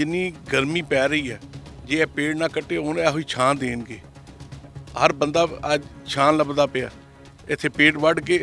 ਜਿੰਨੀ ਗਰਮੀ ਪੈ ਰਹੀ ਹੈ ਜੇ ਇਹ ਪੇੜ ਨਾ ਕੱਟੇ ਹੁਣ ਇਹੋ ਹੀ ਛਾਂ ਦੇਣਗੇ। ਹਰ ਬੰਦਾ ਅੱਜ ਛਾਂ ਲੱਭਦਾ ਪਿਆ। ਇੱਥੇ ਪੇੜ ਵੱਢ ਕੇ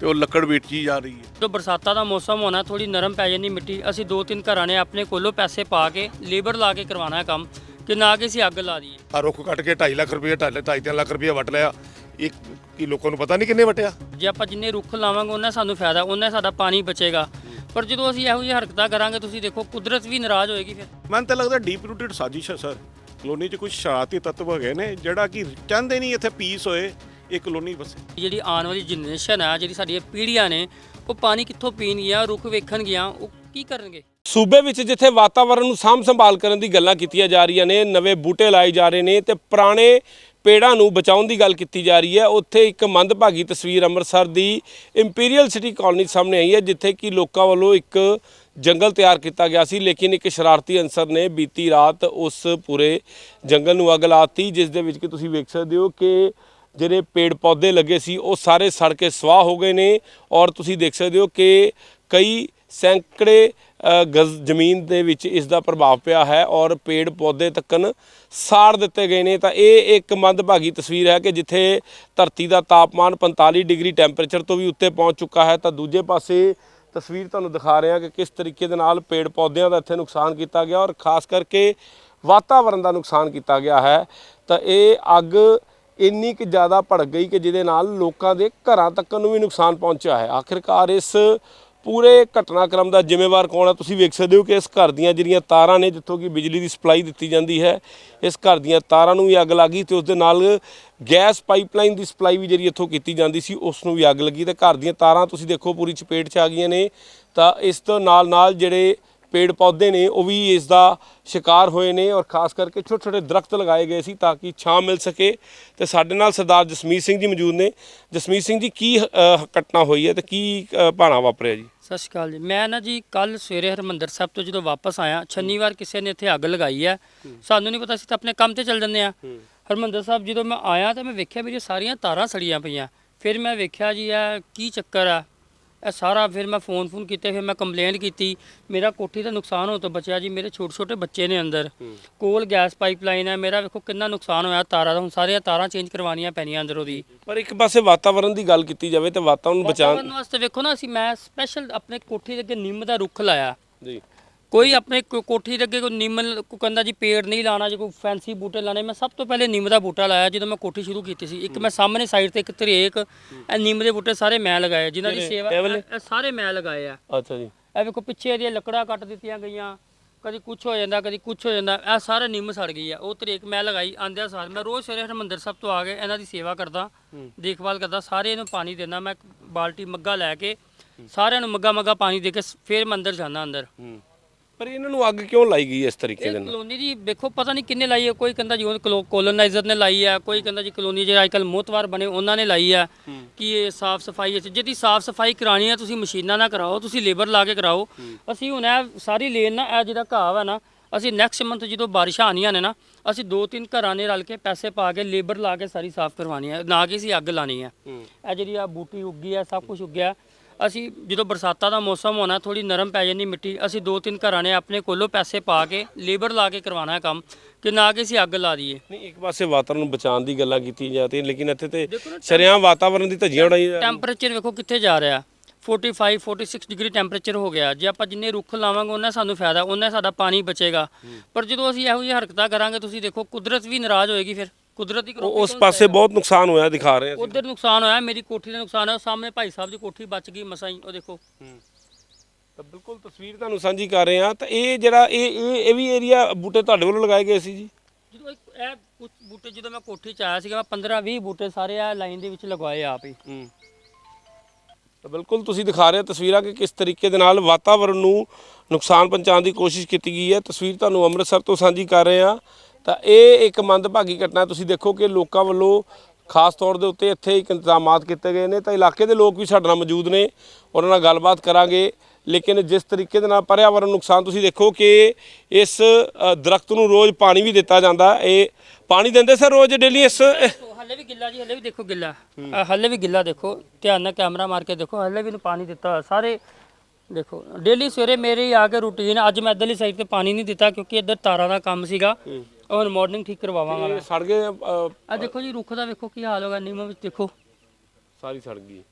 ਤੇ ਉਹ ਲੱਕੜ ਵੇਚੀ ਜਾ ਰਹੀ ਹੈ। ਜਦੋਂ ਬਰਸਾਤਾਂ ਦਾ ਮੌਸਮ ਹੋਣਾ ਥੋੜੀ ਨਰਮ ਪੈ ਜਾਂਦੀ ਮਿੱਟੀ। ਅਸੀਂ ਦੋ ਤਿੰਨ ਘਰਾਂ ਨੇ ਆਪਣੇ ਕੋਲੋਂ ਪੈਸੇ ਪਾ ਕੇ ਲੇਬਰ ਲਾ ਕੇ ਕਰਵਾਉਣਾ ਹੈ ਕੰਮ ਕਿ ਨਾ ਕਿ ਅਸੀਂ ਅੱਗ ਲਾ ਦਈਏ। ਆ ਰੁੱਖ ਕੱਟ ਕੇ 2.5 ਲੱਖ ਰੁਪਏ 2.5 ਲੱਖ ਰੁਪਏ ਵਟ ਲਿਆ। ਇੱਕ ਕੀ ਲੋਕਾਂ ਨੂੰ ਪਤਾ ਨਹੀਂ ਕਿੰਨੇ ਵਟਿਆ? ਜੇ ਆਪਾਂ ਜਿੰਨੇ ਰੁੱਖ ਲਾਵਾਂਗੇ ਉਹਨਾਂ ਸਾਨੂੰ ਫਾਇਦਾ ਉਹਨਾਂ ਸਾਡਾ ਪਾਣੀ ਬਚੇਗਾ। ਪਰ ਜਦੋਂ ਅਸੀਂ ਇਹੋ ਜਿਹੀ ਹਰਕਤਾਂ ਕਰਾਂਗੇ ਤੁਸੀਂ ਦੇਖੋ ਕੁਦਰਤ ਵੀ ਨਾਰਾਜ਼ ਹੋਏਗੀ ਫਿਰ। ਮੈਨੂੰ ਤਾਂ ਲੱਗਦਾ ਡੀਪ ਰੂਟਡ ਸਾਜ਼ਿਸ਼ ਹੈ ਸਰ ਕਲੋਨੀ 'ਚ ਕੁਝ ਸ਼ਰਾਰਤੀ ਤੱਤਵ ਹੈਗੇ ਨੇ ਜਿਹੜਾ ਕਿ ਚਾਹੁੰਦੇ ਨਹੀਂ ਇੱਥੇ ਪੀਸ ਹੋਏ ਇਹ ਕਲੋਨੀ ਵਸੇ। ਜਿਹੜੀ ਆਉਣ ਵਾਲੀ ਜਨਰੇਸ਼ਨ ਆ ਜਿਹੜੀ ਸਾਡੀਆਂ ਪੀੜ੍ਹੀਆਂ ਨੇ ਉਹ ਪਾਣੀ ਕਿੱਥੋਂ ਪੀਣਗੀਆਂ ਰੁੱਖ ਵੇਖਣਗੀਆਂ ਉਹ ਕੀ ਕਰਨਗੇ? ਸੂਬੇ ਵਿੱਚ ਜਿੱਥੇ ਵਾਤਾਵਰਣ ਨੂੰ ਸਾਂਭ ਸੰਭਾਲ ਕਰਨ ਦੀ ਗੱਲਾਂ ਕੀਤੀਆਂ ਜਾ ਰਹੀਆਂ ਨੇ ਨਵੇਂ ਬੂਟੇ ਲਾਏ ਜਾ ਰਹੇ ਨੇ ਤੇ ਪੁਰਾਣੇ ਪੇੜਾਂ ਨੂੰ ਬਚਾਉਣ ਦੀ ਗੱਲ ਕੀਤੀ ਜਾ ਰਹੀ ਹੈ। ਉੱਥੇ ਇੱਕ ਮੰਦਭਾਗੀ ਤਸਵੀਰ ਅੰਮ੍ਰਿਤਸਰ ਦੀ ਇੰਪੀਰੀਅਲ ਸਿਟੀ ਕਾਲਨੀ ਸਾਹਮਣੇ ਆਈ ਹੈ, ਜਿੱਥੇ ਕਿ ਲੋਕਾਂ ਵੱਲੋਂ ਇੱਕ ਜੰਗਲ ਤਿਆਰ ਕੀਤਾ ਗਿਆ ਸੀ। ਲੇਕਿਨ ਇੱਕ ਸ਼ਰਾਰਤੀ ਅਨਸਰ ਨੇ ਬੀਤੀ ਰਾਤ ਉਸ ਪੂਰੇ ਜੰਗਲ ਨੂੰ ਅੱਗ ਲਾਤੀ, ਜਿਸ ਦੇ ਵਿੱਚ ਕਿ ਤੁਸੀਂ ਵੇਖ ਸਕਦੇ ਹੋ ਕਿ ਜਿਹੜੇ ਪੇੜ ਪੌਦੇ ਲੱਗੇ ਸੀ, ਉਹ ਸਾਰੇ ਸੜ ਕੇ ਸਵਾਹ ਹੋ ਗਏ ਨੇ। ਔਰ ਤੁਸੀਂ ਦੇਖ ਸਕਦੇ ਹੋ ਕਿ ਕਈ ਸੈਂਕੜੇ ਗਜ਼ ਜ਼ਮੀਨ ਦੇ ਵਿੱਚ ਇਸ ਦਾ ਪ੍ਰਭਾਵ ਪਿਆ ਹੈ ਔਰ ਪੇੜ ਪੌਦੇ ਤੱਕਨ ਸਾੜ ਦਿੱਤੇ ਗਏ ਨੇ। ਤਾਂ ਇਹ ਇੱਕ ਮੰਦਭਾਗੀ ਤਸਵੀਰ ਹੈ ਕਿ ਜਿੱਥੇ ਧਰਤੀ ਦਾ ਤਾਪਮਾਨ 45 ਡਿਗਰੀ ਟੈਂਪਰੇਚਰ ਤੋਂ ਵੀ ਉੱਤੇ ਪਹੁੰਚ ਚੁੱਕਾ ਹੈ। ਤਾਂ ਦੂਜੇ ਪਾਸੇ ਤਸਵੀਰ ਤੁਹਾਨੂੰ ਦਿਖਾ ਰਹੇ ਹਾਂ ਕਿ ਕਿਸ ਤਰੀਕੇ ਦੇ ਨਾਲ ਪੇੜ ਪੌਦਿਆਂ ਦਾ ਇੱਥੇ ਨੁਕਸਾਨ ਕੀਤਾ ਗਿਆ ਔਰ ਖਾਸ ਕਰਕੇ ਵਾਤਾਵਰਣ ਦਾ ਨੁਕਸਾਨ ਕੀਤਾ ਗਿਆ ਹੈ। ਤਾਂ ਇਹ ਅੱਗ ਇੰਨੀ ਕਿ ਜ਼ਿਆਦਾ ਭੜਕ ਗਈ ਕਿ ਜਿਹਦੇ ਨਾਲ ਲੋਕਾਂ ਦੇ ਘਰਾਂ ਤੱਕ ਨੂੰ ਵੀ ਨੁਕਸਾਨ ਪਹੁੰਚਿਆ ਹੈ। ਆਖਿਰਕਾਰ ਇਸ ਪੂਰੇ ਘਟਨਾਕ੍ਰਮ ਦਾ ਜ਼ਿੰਮੇਵਾਰ ਕੌਣ ਹੈ ਤੁਸੀਂ ਵੇਖ ਸਕਦੇ ਹੋ ਕਿ ਇਸ ਘਰ ਦੀਆਂ ਜਿਹੜੀਆਂ ਤਾਰਾਂ ਨੇ, ਜਿੱਥੋਂ ਕਿ ਬਿਜਲੀ ਦੀ ਸਪਲਾਈ ਦਿੱਤੀ ਜਾਂਦੀ ਹੈ, ਇਸ ਘਰ ਦੀਆਂ ਤਾਰਾਂ ਨੂੰ ਵੀ ਅੱਗ ਲੱਗੀ ਤੇ ਉਸ ਦੇ ਨਾਲ ਗੈਸ ਪਾਈਪਲਾਈਨ ਦੀ ਸਪਲਾਈ ਵੀ ਜਿਹੜੀ ਇੱਥੋਂ ਕੀਤੀ ਜਾਂਦੀ ਸੀ, ਉਸ ਨੂੰ ਵੀ ਅੱਗ ਲੱਗੀ ਤੇ ਘਰ ਦੀਆਂ ਤਾਰਾਂ ਤੁਸੀਂ ਦੇਖੋ ਪੂਰੀ ਚਪੇਟ 'ਚ ਆ ਗਈਆਂ ਨੇ, ਤਾਂ ਇਸ ਤੋਂ ਨਾਲ ਨਾਲ ਜਿਹੜੇ ਪੇੜ ਪੌਦੇ ਨੇ, ਉਹ ਵੀ ਇਸ ਦਾ ਸ਼ਿਕਾਰ ਹੋਏ ਨੇ ਔਰ ਖਾਸ ਕਰਕੇ ਛੋਟੇ ਛੋਟੇ ਦਰਖਤ ਲਗਾਏ ਗਏ ਸੀ ਤਾਂ ਕਿ ਛਾਂ ਮਿਲ ਸਕੇ। ਤੇ ਸਾਡੇ ਨਾਲ ਸਰਦਾਰ ਜਸਮੀਤ ਸਿੰਘ ਜੀ ਮੌਜੂਦ ਨੇ। ਜਸਮੀਤ ਸਿੰਘ ਜੀ, ਕੀ ਘਟਨਾ ਹੋਈ ਹੈ ਤੇ ਕੀ ਭਾਣਾ ਵਾਪਰਿਆ ਜੀ? ਸਤਿ ਸ਼੍ਰੀ ਅਕਾਲ ਜੀ। ਮੈਂ ਨਾ ਜੀ ਕੱਲ ਸਵੇਰੇ ਹਰਮੰਦਰ ਸਾਹਿਬ ਤੋਂ ਜਦੋਂ ਵਾਪਸ ਆਇਆ, ਸ਼ਨੀਵਾਰ ਕਿਸੇ ਨੇ ਇੱਥੇ ਅੱਗ ਲਗਾਈ ਹੈ। ਸਾਨੂੰ ਨਹੀਂ ਪਤਾ ਸੀ ਤਾਂ ਆਪਣੇ ਕੰਮ ਤੇ ਚੱਲ ਜੰਨੇ ਆ ਹਰਮੰਦਰ ਸਾਹਿਬ ਜਦੋਂ ਮੈਂ ਆਇਆ ਤਾਂ ਮੈਂ ਵੇਖਿਆ ਮੇਰੀ ਸਾਰੀਆਂ ਤਾਰਾਂ ਸੜੀਆਂ ਪਈਆਂ। ਫਿਰ ਮੈਂ ਵੇਖਿਆ ਜੀ, ਇਹ ਕੀ ਚੱਕਰ ਆ? ਇਹ ਸਾਰਾ ਫਿਰ ਮੈਂ ਫੋਨ ਫੋਨ ਕੀਤੇ ਫਿਰ ਮੈਂ ਕੰਪਲੇਂਟ ਕੀਤੀ। ਮੇਰਾ ਕੋਠੀ ਦਾ ਨੁਕਸਾਨ ਹੋਣ ਤੋਂ ਬਚਿਆ ਜੀ ਮੇਰੇ ਛੋਟੇ ਛੋਟੇ ਬੱਚੇ ਨੇ ਅੰਦਰ। ਕੋਲ ਗੈਸ ਪਾਈਪਲਾਈਨ ਹੈ ਮੇਰਾ ਵੇਖੋ ਕਿੰਨਾ ਨੁਕਸਾਨ ਹੋਇਆ ਤਾਰਾਂ ਦਾ। ਹੁਣ ਸਾਰੀਆਂ ਤਾਰਾਂ ਚੇਂਜ ਕਰਵਾਉਣੀਆਂ ਪੈਣੀਆਂ ਅੰਦਰੋਂ ਦੀ। ਪਰ ਇੱਕ ਪਾਸੇ ਵਾਤਾਵਰਣ ਦੀ ਗੱਲ ਕੀਤੀ ਜਾਵੇ ਤੇ ਵਾਤਾਵਰਣ ਬਚਾਉਣ ਵਾਸਤੇ ਵੇਖੋ ਨਾ ਅਸੀਂ ਮੈਂ ਸਪੈਸ਼ਲ ਆਪਣੇ ਕੋਠੀ ਦੇ ਅੱਗੇ ਨਿੰਮ ਦਾ ਰੁੱਖ ਲਾਇਆ। ਜੀ। ਕੋਈ ਆਪਣੇ ਕੋ- ਕੋਠੀ ਦੇ ਅੱਗੇ ਕੋਈ ਨਿੰਮ ਲ- ਕੋਈ ਕਹਿੰਦਾ ਜੀ ਪੇੜ ਨਹੀਂ ਲਾਣਾ ਜੇ ਕੋਈ ਫੈਂਸੀ ਬੂਟੇ ਲਾਣੇ ਮੈਂ ਸਭ ਤੋਂ ਪਹਿਲੇ ਨਿੰਮ ਦਾ ਬੂਟਾ ਲਾਇਆ ਜਦੋਂ ਮੈਂ ਕੋਠੀ ਸ਼ੁਰੂ ਕੀਤੀ ਸੀ। ਇੱਕ ਮੈਂ ਸਾਹਮਣੇ ਸਾਈਡ ਤੇ ਇੱਕ ਤਰੇਕ ਇਹ ਨਿੰਮ ਦੇ ਬੂਟੇ ਸਾਰੇ ਮੈਂ ਲਗਾਏ ਜਿਨ੍ਹਾਂ ਦੀ ਸੇਵਾ ਇਹ ਵਾਲੇ? ਇਹ ਸਾਰੇ ਮੈਂ ਲਗਾਏ ਆ। ਅੱਛਾ ਜੀ। ਇਹ ਵੇਖੋ ਪਿੱਛੇ ਇਹਦੀਆਂ ਲੱਕੜਾਂ ਕੱਟ ਦਿੱਤੀਆਂ ਗਈਆਂ। ਕਦੀ ਕੁਝ ਹੋ ਜਾਂਦਾ ਕਦੀ ਕੁਝ ਹੋ ਜਾਂਦਾ। ਇਹ ਸਾਰੇ ਨਿੰਮ ਸੜ ਗਈ ਆ। ਉਹ ਤਰੇਕ ਮੈਂ ਲਗਾਈ ਆਂਦਿਆਂ ਸਾਰ। ਮੈਂ ਰੋਜ਼ ਸਵੇਰੇ ਹਰਮੰਦਰ ਸਾਹਿਬ ਤੋਂ ਆ ਕੇ ਇਹਨਾਂ ਦੀ ਸੇਵਾ ਕਰਦਾ ਦੇਖਭਾਲ ਕਰਦਾ ਸਾਰੇ ਇਹਨੂੰ ਪਾਣੀ ਦਿੰਦਾ। ਮੈਂ ਇੱਕ ਬਾਲਟੀ ਮੱਗਾ ਲੈ ਕੇ ਸਾਰਿਆਂ ਨੂੰ ਮੱਗਾ ਮੱਗਾ ਪਾਣੀ ਦੇ ਕੇ ਸ- ਫਿਰ ਮੈਂ ਅੰਦਰ ਜਾਂਦਾ ਅੰਦਰ। ਪਰ ਇਹਨਾਂ ਨੂੰ ਅੱਗ ਕਿਉਂ ਲਾਈ ਗਈ ਇਸ ਤਰੀਕੇ ਦੇ ਨਾਲ? ਕਲੋਨੀ ਦੀ ਵੇਖੋ ਪਤਾ ਨਹੀਂ ਕਿੰਨੇ ਲਾਈ ਹੈ ਕੋਈ ਕਹਿੰਦਾ ਜੀ ਉਹ ਕੋਲੋਨਾਈਜ਼ਰ ਨੇ ਲਾਈ ਹੈ ਕੋਈ ਕਹਿੰਦਾ ਜੀ ਕਲੋਨੀ ਜਿਹੜੇ ਅੱਜਕੱਲ ਮੋਤਵਾਰ ਬਣੇ ਉਹਨਾਂ ਨੇ ਲਾਈ ਹੈ। ਕਿ ਇਹ ਸਾਫ਼ ਸਫ਼ਾਈ ਵਿੱਚ ਜਿਹਦੀ ਸਾਫ਼ ਸਫ਼ਾਈ ਕਰਾਣੀ ਹੈ ਤੁਸੀਂ ਮਸ਼ੀਨਾਂ ਨਾਲ ਕਰਾਓ ਤੁਸੀਂ ਲੇਬਰ ਲਾ ਕੇ ਕਰਾਓ। ਅਸੀਂ ਹੁਣ ਇਹ ਸਾਰੀ ਲੇਨ ਨਾ ਇਹ ਜਿਹੜਾ ਘਾਹ ਹੈ ਨਾ ਅਸੀਂ ਨੈਕਸਟ ਮੰਥ ਜਦੋਂ ਬਾਰਿਸ਼ਾਂ ਆਣੀਆਂ ਨੇ ਨਾ ਅਸੀਂ ਦੋ ਤਿੰਨ ਘਰਾਂ ਨੇ ਰਲ ਕੇ ਪੈਸੇ ਪਾ ਕੇ ਲੇਬਰ ਲਾ ਕੇ ਸਾਰੀ ਸਾਫ਼ ਕਰਵਾਉਣੀ ਹੈ ਨਾ ਕਿ ਅਸੀਂ ਅੱਗ ਲਾਣੀ ਹੈ। ਇਹ ਜਿਹੜੀ ਆ ਬੂਟੀ ਉੱਗੀ ਹੈ ਸਭ ਕੁਝ ਉੱਗਿਆ ਅਸੀਂ ਜਦੋਂ ਬਰਸਾਤਾਂ ਦਾ ਮੌਸਮ ਹੋਣਾ ਥੋੜੀ ਨਰਮ ਪੈ ਜਾਂਦੀ ਮਿੱਟੀ ਅਸੀਂ ਦੋ ਤਿੰਨ ਘਰਾਂ ਨੇ ਆਪਣੇ ਕੋਲੋਂ ਪੈਸੇ ਪਾ ਕੇ ਲੇਬਰ ਲਾ ਕੇ ਕਰਵਾਉਣਾ ਕੰਮ ਕਿ ਨਾ ਕਿ ਅਸੀਂ ਅੱਗ ਲਾ ਦਈਏ। ਨਹੀਂ ਇੱਕ ਪਾਸੇ ਵਾਤਾਵਰਣ ਨੂੰ ਬਚਾਉਣ ਦੀ ਗੱਲਾਂ ਕੀਤੀ ਜਾਂਦੀ ਲੇਕਿਨ ਇੱਥੇ ਤੇ ਸ਼ਰਿਆਂ ਵਾਤਾਵਰਣ ਦੀ ਧੱਜੀਆਂ ਉਡਾਈ ਜਾ ਟੈਂਪਰੇਚਰ ਵੇਖੋ ਕਿੱਥੇ ਜਾ ਰਿਹਾ। 45 46 ਡਿਗਰੀ ਟੈਂਪਰੇਚਰ ਹੋ ਗਿਆ। ਜੇ ਆਪਾਂ ਜਿੰਨੇ ਰੁੱਖ ਲਾਵਾਂਗੇ ਉਹਨਾਂ ਸਾਨੂੰ ਫਾਇਦਾ ਉਹਨਾਂ ਸਾਡਾ ਪਾਣੀ ਬਚੇਗਾ। ਪਰ ਜਦੋਂ ਅਸੀਂ ਇਹੋ ਜਿਹੀ ਹਰਕਤਾਂ ਕਰਾਂਗੇ ਤੁਸੀਂ ਦੇਖੋ ਕੁਦਰਤ ਵੀ ਨਾਰਾਜ਼ ਹੋਏਗੀ ਫਿਰ। ਕੁਦਰਤ ਉਹ ਉਸ ਪਾਸੇ ਬਹੁਤ ਨੁਕਸਾਨ ਹੋਇਆ ਦਿਖਾ ਰਹੇ ਆ ਉਧਰ ਨੁਕਸਾਨ ਹੋਇਆ ਮੇਰੀ ਕੋਠੀ ਦਾ ਨੁਕਸਾਨ ਹੋਇਆ ਸਾਹਮਣੇ ਭਾਈ ਸਾਹਿਬ ਦੀ ਕੋਠੀ ਬਚ ਗਈ ਮਸਾਂ ਹੀ ਉਹ ਦੇਖੋ। ਤਾਂ ਬਿਲਕੁਲ ਤਸਵੀਰ ਤੁਹਾਨੂੰ ਸਾਂਝੀ ਕਰ ਰਹੇ ਆ ਤਾਂ ਇਹ ਜਿਹੜਾ ਇਹ ਇਹ ਇਹ ਵੀ ਏਰੀਆ ਬੂਟੇ ਤੁਹਾਡੇ ਵੱਲੋਂ ਲਗਾਏ ਗਏ ਸੀ ਜੀ? ਜਦੋਂ ਇੱਕ ਇਹ ਕੁਝ ਬੂਟੇ ਜਦੋਂ ਮੈਂ ਕੋਠੀ ਚ ਆਇਆ ਸੀਗਾ ਮੈਂ 15 20 ਬੂਟੇ ਸਾਰੇ ਆ ਲਾਈਨ ਦੇ ਵਿੱਚ ਲਗਵਾਏ ਆਪ ਹੀ। ਤਾਂ ਬਿਲਕੁਲ ਤੁਸੀਂ ਦਿਖਾ ਰਹੇ ਹੋ ਤਸਵੀਰਾਂ ਕਿ ਕਿਸ ਤਰੀਕੇ ਦੇ ਨਾਲ ਵਾਤਾਵਰਣ ਨੂੰ ਨੁਕਸਾਨ ਪਹੁੰਚਾਉਣ ਦੀ ਕੋਸ਼ਿਸ਼ ਕੀਤੀ ਗਈ ਹੈ। ਤਸਵੀਰ ਤੁਹਾਨੂੰ ਅੰਮ੍ਰਿਤਸਰ ਤੋਂ ਸਾਂਝੀ ਕਰ ਰਹੇ ਆ ਤਾਂ ਇਹ ਇੱਕ ਮੰਦਭਾਗੀ ਘਟਨਾ ਤੁਸੀਂ ਦੇਖੋ ਕਿ ਲੋਕਾਂ ਵੱਲੋਂ ਖਾਸ ਤੌਰ ਦੇ ਉੱਤੇ ਇੱਥੇ ਇੱਕ ਇੰਤਜ਼ਾਮਾਤ ਕੀਤੇ ਗਏ ਨੇ। ਤਾਂ ਇਲਾਕੇ ਦੇ ਲੋਕ ਵੀ ਸਾਡੇ ਨਾਲ ਮੌਜੂਦ ਨੇ ਉਹਨਾਂ ਨਾਲ ਗੱਲਬਾਤ ਕਰਾਂਗੇ। ਲੇਕਿਨ ਜਿਸ ਤਰੀਕੇ ਦੇ ਨਾਲ ਪਰਿਆਵਰਣ ਨੁਕਸਾਨ ਤੁਸੀਂ ਦੇਖੋ ਕਿ ਇਸ ਦਰਖਤ ਨੂੰ ਰੋਜ਼ ਪਾਣੀ ਵੀ ਦਿੱਤਾ ਜਾਂਦਾ। ਇਹ ਪਾਣੀ ਦਿੰਦੇ ਸਰ ਰੋਜ਼ ਡੇਲੀ ਇਸ? ਹੱਲੇ ਵੀ ਗਿੱਲਾ ਜੀ ਹੱਲੇ ਵੀ ਦੇਖੋ ਗਿੱਲਾ। ਹੱਲੇ ਵੀ ਗਿੱਲਾ ਦੇਖੋ। ਧਿਆਨ ਨਾਲ ਕੈਮਰਾ ਮਾਰ ਕੇ ਦੇਖੋ। ਹੱਲੇ ਵੀ ਨੂੰ ਪਾਣੀ ਦਿੱਤਾ ਸਾਰੇ ਦੇਖੋ ਡੇਲੀ ਸਵੇਰੇ ਮੇਰੇ ਆ ਕੇ ਰੂਟੀਨ ਅੱਜ ਮੈਂ ਇੱਧਰਲੀ ਸਾਈਡ ਤੇ ਪਾਣੀ ਨਹੀਂ ਦਿੱਤਾ ਕਿਉਂਕਿ ਇੱਧਰ ਤਾਰਾਂ ਦਾ ਕੰਮ ਸੀਗਾ। ਉਹ ਹੁਣ ਮਾਰਨਿੰਗ ਠੀਕ ਕਰਵਾਵਾਂਗਾ ਮੈਂ। ਇਹ ਸੜ ਗਏ ਅ, ਆ ਦੇਖੋ ਜੀ ਰੁੱਖ ਦਾ ਵੇਖੋ ਕੀ ਹਾਲ ਹੋਗਾ ਨੀਮਾ ਵਿੱਚ ਦੇਖੋ। ਸਾਰੀ ਸੜ ਗਈ।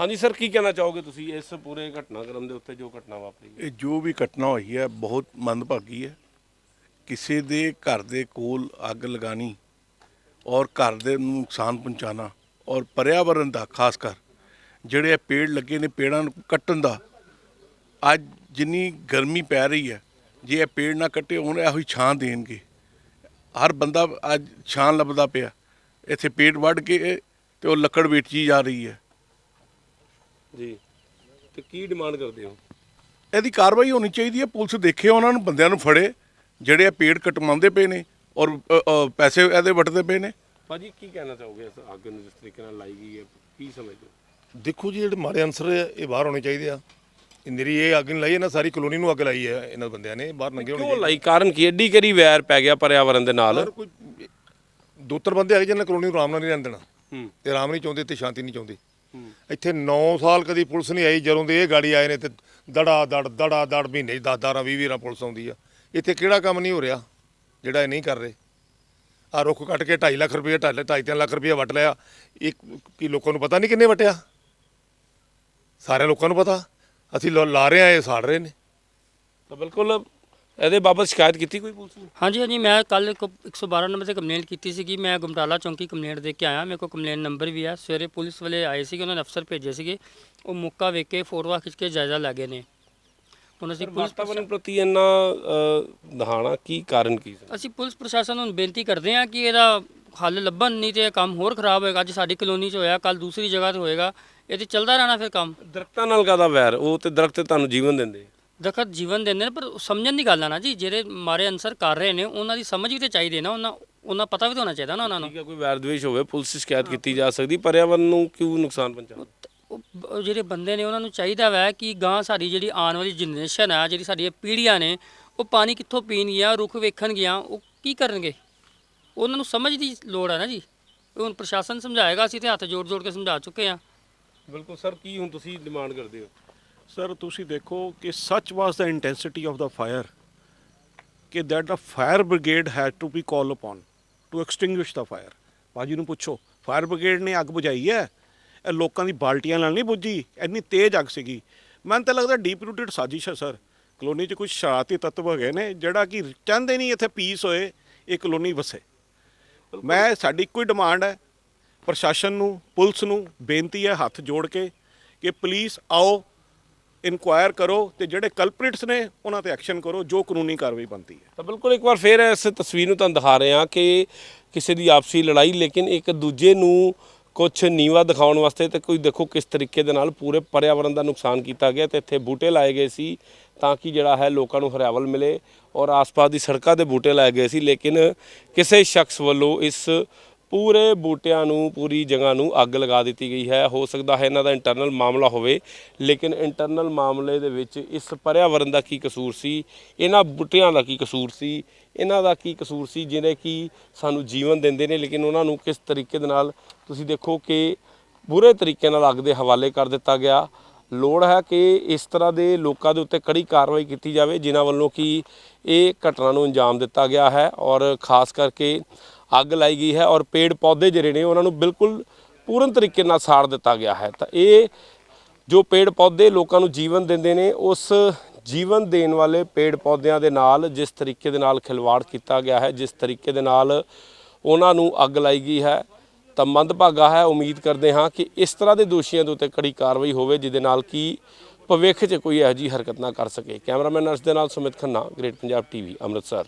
ਹਾਂਜੀ ਸਰ ਕੀ ਕਹਿਣਾ ਚਾਹੋਗੇ ਤੁਸੀਂ ਇਸ ਪੂਰੇ ਘਟਨਾਕ੍ਰਮ ਦੇ ਉੱਤੇ ਜੋ ਘਟਨਾ ਵਾਪਰੀ ਹੈ? ਇਹ ਜੋ ਵੀ ਘਟਨਾ ਹੋਈ ਹੈ ਬਹੁਤ ਮੰਦਭਾਗੀ ਹੈ। ਕਿਸੇ ਦੇ ਘਰ ਦੇ ਕੋਲ ਅੱਗ ਲਗਾਣੀ ਔਰ ਘਰ ਦੇ ਨੂੰ ਨੁਕਸਾਨ ਪਹੁੰਚਾਣਾ ਔਰ ਪਰਿਆਵਰਨ ਦਾ ਖਾਸ ਕਰ ਜਿਹੜੇ ਇਹ ਪੇੜ ਲੱਗੇ ਨੇ ਪੇੜਾਂ ਨੂੰ ਕੱਟਣ ਦਾ ਅੱਜ ਜਿੰਨੀ ਗਰਮੀ ਪੈ ਰਹੀ ਹੈ ਜੇ ਇਹ ਪੇੜ ਨਾ ਕੱਟੇ ਹੁਣ ਇਹੋ ਹੀ ਛਾਂ ਦੇਣਗੇ। ਹਰ ਬੰਦਾ ਅੱਜ ਛਾਂ ਲੱਭਦਾ ਪਿਆ। ਇੱਥੇ ਪੇੜ ਵੱਢ ਕੇ ਤੇ ਉਹ ਲੱਕੜ ਵੇਚੀ ਜਾ ਰਹੀ ਹੈ। ਜੀ। ਤੇ ਕੀ ਡਿਮਾਂਡ ਕਰਦੇ ਹੋ? ਇਹਦੀ ਕਾਰਵਾਈ ਹੋਣੀ ਚਾਹੀਦੀ ਹੈ। ਪੁਲਿਸ ਦੇਖੇ ਉਹਨਾਂ ਨੂੰ ਬੰਦਿਆਂ ਨੂੰ ਫੜੇ ਜਿਹੜੇ ਇਹ ਪੇੜ ਕਟਵਾਉਂਦੇ ਪਏ ਨੇ ਔਰ ਪੈਸੇ ਇਹਦੇ ਵਟਦੇ ਪਏ ਨੇ। ਭਾਜੀ ਕੀ ਕਹਿਣਾ ਚਾਹੋਗੇ ਇਸ ਅੱਗ ਨੂੰ ਜਿਸ ਤਰੀਕੇ ਨਾਲ ਲਾਈ ਗਈ ਹੈ? ਕੀ ਸਮਝਦੇ ਹੋ? ਦੇਖੋ ਜੀ ਜਿਹੜੇ ਮਾੜੇ ਅਨਸਰ ਇਹ ਬਾਹਰ ਹੋਣੇ ਚਾਹੀਦੇ ਆ। ਇਹ ਨਿਰੀ ਇਹ ਅੱਗ ਨਹੀਂ ਲਾਈ ਇਹਨਾਂ ਸਾਰੀ ਕਲੋਨੀ ਨੂੰ ਅੱਗ ਲਾਈ ਹੈ ਇਹਨਾਂ ਬੰਦਿਆਂ ਨੇ ਬਾਹਰ ਨੰਗੇ ਕਿਉਂ ਲਾਈ? ਕਾਰਨ ਕੀ ਐਡੀ ਕਰੀ ਵੈਰ ਪੈ ਗਿਆ ਪਰਿਆਵਰਨ ਦੇ ਨਾਲ? ਪਰ ਕੋਈ ਦੋ ਤਿੰਨ ਬੰਦੇ ਹੈਗੇ ਜਿਹਨਾਂ ਕਲੋਨੀ ਨੂੰ ਆਰਾਮ ਨਾਲ ਨਹੀਂ ਰਹਿਣ ਦੇਣਾ। ਹੂੰ। ਤੇ ਆਰਾਮ ਨਹੀਂ ਚਾਹੁੰਦੇ ਤੇ ਸ਼ਾਂਤੀ ਨਹੀਂ ਚਾਹੁੰਦੇ। ਇੱਥੇ 9 ਸਾਲ ਕਦੀ ਪੁਲਿਸ ਨਹੀਂ ਆਈ ਜਦੋਂ ਦੇ ਇਹ ਗਾੜੀ ਆਏ ਨੇ ਤੇ ਦੜਾ ਦੜ ਦੜਾ ਦੜ ਮਹੀਨੇ 10 12 20 ਵੀਰਾਂ ਪੁਲਿਸ ਆਉਂਦੀ ਆ। ਇੱਥੇ ਕਿਹੜਾ ਕੰਮ ਨਹੀਂ ਹੋ ਰਿਹਾ ਜਿਹੜਾ ਇਹ ਨਹੀਂ ਕਰ ਰਹੇ? ਆ ਰੁੱਖ ਕੱਟ ਕੇ 2.5 ਲੱਖ ਰੁਪਏ 2.5 ਲੱਖ ਰੁਪਏ ਵਟ ਲਿਆ। ਇੱਕ ਕੀ ਲੋਕਾਂ ਨੂੰ ਪਤਾ ਨਹੀਂ ਕਿੰਨੇ ਵਟਿਆ? ਸਾਰੇ ਲੋਕਾਂ ਨੂੰ ਪਤਾ? ਅਸੀਂ ਲਾ ਲਾ ਰਹੇ ਆ ਇਹ ਸਾੜ ਰਹੇ ਨੇ। ਤਾਂ ਬਿਲਕੁਲ ਇਹਦੇ ਬਾਬਤ ਸ਼ਿਕਾਇਤ ਕੀਤੀ ਕੋਈ ਪੁਲਿਸ ਨੂੰ? ਹਾਂਜੀ ਹਾਂਜੀ ਮੈਂ ਕੱਲ 112 ਨੰਬਰ ਤੇ ਕੰਪਲੇਂਟ ਕੀਤੀ ਸੀਗੀ। ਮੈਂ ਗੁਮਟਾਲਾ ਚੌਂਕੀ ਕੰਪਲੇਂਟ ਦੇ ਕੇ ਆਇਆ। ਮੇਰੇ ਕੋਲ ਕੰਪਲੇਂਟ ਨੰਬਰ ਵੀ ਹੈ ਸਵੇਰੇ ਪੁਲਿਸ ਵਾਲੇ ਆਏ ਸੀਗੇ ਉਹਨਾਂ ਨੇ ਅਫਸਰ ਭੇਜੇ ਸੀਗੇ। ਉਹ ਮੌਕਾ ਵੇਖ ਕੇ ਫੋਟੋਆਂ ਖਿੱਚ ਕੇ ਜਾਇਜ਼ਾ ਲੈ ਗਏ ਨੇ। ਹੁਣ ਅਸੀਂ ਪੁਲਿਸ ਵਾਤਾਵਰਨ ਪ੍ਰਤੀ ਇੰਨਾ ਅ, ਦਹਾਣਾ ਕੀ ਕਾਰਨ ਕੀ ਸੀ? ਅਸੀਂ ਪੁਲਿਸ ਪ੍ਰਸ਼ਾਸਨ ਨੂੰ ਬੇਨਤੀ ਕਰਦੇ ਹਾਂ ਕਿ ਇਹਦਾ ਹੱਲ ਲੱਭਣ ਨਹੀਂ ਤੇ ਇਹ ਕੰਮ ਹੋਰ ਖਰਾਬ ਹੋਏਗਾ। ਅੱਜ ਸਾਡੀ ਕਲੋਨੀ 'ਚ ਹੋਇਆ ਕੱਲ ਦੂਸਰੀ ਜਗ੍ਹਾ ਤੇ ਹੋਏਗਾ। ਇਹ ਤੇ ਚੱਲਦਾ ਰਹਿਣਾ ਫਿਰ ਕੰਮ। ਦਰਖਤਾਂ ਨਾਲ ਕਾਦਾ ਵੈਰ? ਉਹ ਤੇ ਦਰਖਤ ਤੁਹਾਨੂੰ ਜੀਵਨ ਦਿੰਦੇ। ਦਖਤ ਜੀਵਨ ਦਿੰਦੇ ਨੇ ਪਰ ਸਮਝਣ ਦੀ ਗੱਲ ਆ ਨਾ ਜੀ ਜਿਹੜੇ ਮਾਰੇ ਅਨਸਰ ਕਰ ਰਹੇ ਨੇ ਉਹਨਾਂ ਦੀ ਸਮਝ ਵੀ ਤੇ ਚਾਹੀਦੀ ਹੈ ਨਾ। ਉਹਨਾਂ ਉਹਨਾਂ ਪਤਾ ਵੀ ਤਾਂ ਹੋਣਾ ਚਾਹੀਦਾ ਨਾ ਉਹਨਾਂ ਨੂੰ। ਠੀਕ ਹੈ ਕੋਈ ਵੈਰ ਦਵੇਸ਼ ਹੋਵੇ ਪੁਲਿਸ ਸ਼ਿਕਾਇਤ ਕੀਤੀ ਜਾ ਸਕਦੀ ਪਰਿਆਵਰਨ ਨੂੰ ਕਿਉਂ ਨੁਕਸਾਨ ਉਹ ਬ- ਉਹ ਜਿਹੜੇ ਬੰਦੇ ਨੇ ਉਹਨਾਂ ਨੂੰ ਚਾਹੀਦਾ ਵੈ ਕਿ ਗਾਂ ਸਾਡੀ ਜਿਹੜੀ ਆਉਣ ਵਾਲੀ ਜਨਰੇਸ਼ਨ ਆ ਜਿਹੜੀ ਸਾਡੀਆਂ ਪੀੜ੍ਹੀਆਂ ਨੇ ਉਹ ਪਾਣੀ ਕਿੱਥੋਂ ਪੀਣਗੀਆਂ ਰੁੱਖ ਵੇਖਣਗੀਆਂ ਉਹ ਕੀ ਕਰਨਗੇ? ਉਹਨਾਂ ਨੂੰ ਸਮਝ ਦੀ ਲੋੜ ਹੈ ਨਾ ਜੀ। ਹੁਣ ਪ੍ਰਸ਼ਾਸਨ ਸਮਝਾਏਗਾ ਅਸੀਂ ਤੇ ਹੱਥ ਜੋੜ ਜੋੜ ਕੇ ਸਮਝਾ ਚੁੱਕੇ ਆ। ਬਿਲਕੁਲ ਸਰ ਕੀ ਹੁਣ ਤੁਸੀਂ ਡਿਮਾਂਡ ਕਰਦੇ ਹੋ? ਸਰ ਤੁਸੀਂ ਦੇਖੋ ਕਿ such was the intensity of the fire ਕਿ that the fire brigade had to be called upon to extinguish the fire ਬਾਜੀ ਨੂੰ ਪੁੱਛੋ ਫਾਇਰ ਬ੍ਰਿਗੇਡ ਨੇ ਅੱਗ ਬੁਝਾਈ ਹੈ? ਇਹ ਲੋਕਾਂ ਦੀ ਬਾਲਟੀਆਂ ਨਾਲ ਨਹੀਂ ਬੁੱਝੀ ਇੰਨੀ ਤੇਜ਼ ਅੱਗ ਸੀਗੀ। ਮੈਨੂੰ ਤਾਂ ਲੱਗਦਾ ਡੀਪ ਰੂਟਡ ਸਾਜ਼ਿਸ਼ ਹੈ ਸਰ। ਕਲੋਨੀ 'ਚ ਕੁਝ ਸ਼ਰਾਰਤੀ ਤੱਤਵ ਹੈਗੇ ਨੇ ਜਿਹੜਾ ਕਿ ਚਾਹੁੰਦੇ ਨਹੀਂ ਇੱਥੇ ਪੀਸ ਹੋਏ ਇਹ ਕਲੋਨੀ ਵਸੇ। ਮੈਂ, ਸਾਡੀ ਇੱਕੋ ਹੀ ਡਿਮਾਂਡ ਹੈ, ਪ੍ਰਸ਼ਾਸਨ ਨੂੰ, ਪੁਲਿਸ ਨੂੰ ਬੇਨਤੀ ਹੈ ਹੱਥ ਜੋੜ ਕੇ ਕਿ ਪਲੀਜ਼ ਆਓ, ਇਨਕੁਆਇਰ ਕਰੋ ਤੇ ਜਿਹੜੇ ਕਲਪ੍ਰਿਟਸ ਨੇ, ਉਹਨਾਂ ਤੇ ਐਕਸ਼ਨ ਕਰੋ, ਜੋ ਕਾਨੂੰਨੀ ਕਾਰਵਾਈ ਬਣਦੀ ਹੈ। ਤਾਂ ਬਿਲਕੁਲ ਇੱਕ ਵਾਰ ਫੇਰ ਇਸ ਤਸਵੀਰ ਨੂੰ ਤੁਹਾਨੂੰ ਦਿਖਾ ਰਹੇ ਹਾਂ ਕਿ ਕਿਸੇ ਦੀ ਆਪਸੀ ਲੜਾਈ, ਲੇਕਿਨ ਇੱਕ ਦੂਜੇ ਨੂੰ ਕੁਝ ਨੀਵਾ ਦਿਖਾਉਣ ਵਾਸਤੇ ਤੇ ਕੋਈ ਦੇਖੋ ਕਿਸ ਤਰੀਕੇ ਦੇ ਨਾਲ ਪੂਰੇ ਪਰਿਆਵਰਨ ਦਾ ਨੁਕਸਾਨ ਕੀਤਾ ਗਿਆ ਤੇ ਇੱਥੇ ਬੂਟੇ ਲਾਏ ਗਏ ਸੀ। ਤਾਂ ਕਿ ਜਿਹੜਾ ਹੈ ਲੋਕਾਂ ਨੂੰ ਹਰਿਆਵਲ ਮਿਲੇ ਔਰ ਆਸ-ਪਾਸ ਦੀ ਸੜਕਾਂ ਤੇ ਬੂਟੇ ਲਾਏ ਗਏ ਸੀ, ਲੇਕਿਨ ਕਿਸੇ ਸ਼ਖਸ ਵੱਲੋਂ ਇਸ ਪੂਰੇ ਬੂਟਿਆਂ ਨੂੰ, ਪੂਰੀ ਜਗ੍ਹਾ ਨੂੰ ਅੱਗ ਲਗਾ ਦਿੱਤੀ ਗਈ ਹੈ। ਹੋ ਸਕਦਾ ਹੈ ਇਹਨਾਂ ਦਾ ਇੰਟਰਨਲ ਮਾਮਲਾ ਹੋਵੇ, ਲੇਕਿਨ ਇੰਟਰਨਲ ਮਾਮਲੇ ਦੇ ਵਿੱਚ ਇਸ ਪਰਿਆਵਰਨ ਦਾ ਕੀ ਕਸੂਰ ਸੀ, ਇਹਨਾਂ ਬੂਟਿਆਂ ਦਾ ਕੀ ਕਸੂਰ ਸੀ, ਇਹਨਾਂ ਦਾ ਕੀ ਕਸੂਰ ਸੀ ਜਿਹੜੇ ਕਿ ਸਾਨੂੰ ਜੀਵਨ ਦਿੰਦੇ ਨੇ, ਲੇਕਿਨ ਉਹਨਾਂ ਨੂੰ ਕਿਸ ਤਰੀਕੇ ਦੇ ਨਾਲ ਤੁਸੀਂ ਦੇਖੋ ਕਿ ਬੁਰੇ ਤਰੀਕੇ ਨਾਲ ਅੱਗ ਦੇ ਹਵਾਲੇ ਕਰ ਦਿੱਤਾ ਗਿਆ। ਲੋੜ ਹੈ ਕਿ ਇਸ ਤਰ੍ਹਾਂ ਦੇ ਲੋਕਾਂ ਦੇ ਉੱਤੇ ਕੜੀ ਕਾਰਵਾਈ ਕੀਤੀ ਜਾਵੇ, ਜਿਨ੍ਹਾਂ ਵੱਲੋਂ ਕਿ ਇਹ ਘਟਨਾ ਨੂੰ ਅੰਜਾਮ ਦਿੱਤਾ ਗਿਆ ਹੈ ਔਰ ਖਾਸ ਕਰਕੇ ਅੱਗ ਲਾਈ ਗਈ ਹੈ ਔਰ ਪੇੜ ਪੌਦੇ ਜਿਹੜੇ ਨੇ ਉਹਨਾਂ ਨੂੰ ਬਿਲਕੁਲ ਪੂਰਨ ਤਰੀਕੇ ਨਾਲ ਸਾੜ ਦਿੱਤਾ ਗਿਆ ਹੈ। ਤਾਂ ਇਹ ਜੋ ਪੇੜ ਪੌਦੇ ਲੋਕਾਂ ਨੂੰ ਜੀਵਨ ਦਿੰਦੇ ਨੇ, ਉਸ ਜੀਵਨ ਦੇਣ ਵਾਲੇ ਪੇੜ ਪੌਦਿਆਂ ਦੇ ਨਾਲ ਜਿਸ ਤਰੀਕੇ ਦੇ ਨਾਲ ਖਿਲਵਾੜ ਕੀਤਾ ਗਿਆ ਹੈ, ਜਿਸ ਤਰੀਕੇ ਦੇ ਨਾਲ ਉਹਨਾਂ ਨੂੰ ਅੱਗ ਲਾਈ ਗਈ ਹੈ ਤਾਂ ਮੰਦਭਾਗਾ ਹੈ, ਉਮੀਦ ਕਰਦੇ ਹਾਂ ਕਿ ਇਸ ਤਰ੍ਹਾਂ ਦੇ ਦੋਸ਼ੀਆਂ ਦੇ ਉੱਤੇ ਕੜੀ ਕਾਰਵਾਈ ਹੋਵੇ, ਜਿਹਦੇ ਨਾਲ ਕਿ ਭਵਿੱਖ 'ਚ ਕੋਈ ਇਹੋ ਜਿਹੀ ਹਰਕਤ ਨਾ ਕਰ ਸਕੇ। ਕੈਮਰਾਮੈਨ ਅਰਸ਼ ਦੇ ਨਾਲ ਸੁਮਿਤ ਖੰਨਾ, ਗ੍ਰੇਟ ਪੰਜਾਬ ਟੀਵੀ, ਅੰਮ੍ਰਿਤਸਰ।